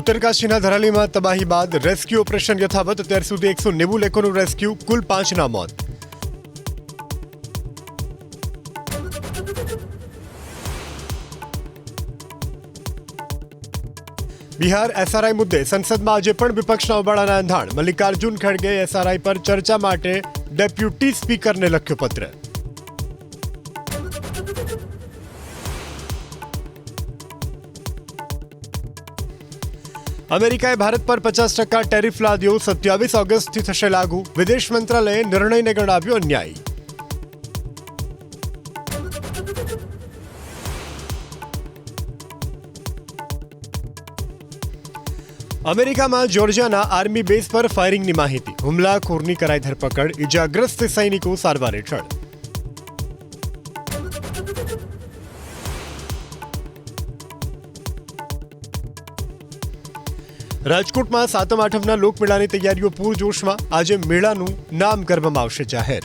ઉત્તરકાશીના ધરાલીમાં તબાહી બાદ rescue operation યથાવત. અત્યાર સુધી એકસો નેવું લોકોનું રેસ્ક્યુ, કુલ પાંચના મોત. બિહાર એસઆરઆઈ મુદ્દે સંસદમાં આજે પણ વિપક્ષના ઉબાળાના અંધાણ. મલ્લિકાર્જુન ખડગે એસઆરઆઈ પર ચર્ચા માટે ડેપ્યુટી સ્પીકરને લખ્યો પત્ર. અમેરિકાએ ભારત પર પચાસ ટકા ટેરિફ લાદ્યો. સત્યાવીસ ઓગસ્ટથી થશે લાગુ. વિદેશ મંત્રાલયે નિર્ણયને ગણાવ્યો અન્યાયી. અમેરિકામાં જોર્જિયાના આર્મી બેઝ પર ફાયરિંગની માહિતી. હુમલાખોરની કરાઈ ધરપકડ. ઇજાગ્રસ્ત સૈનિકો સારવાર હેઠળ. રાજકોટમાં સાતમ આઠમના લોકમેળાની તૈયારીઓ પૂરજોશમાં આજે મેળાનું નામ કરવામાં આવશે જાહેર.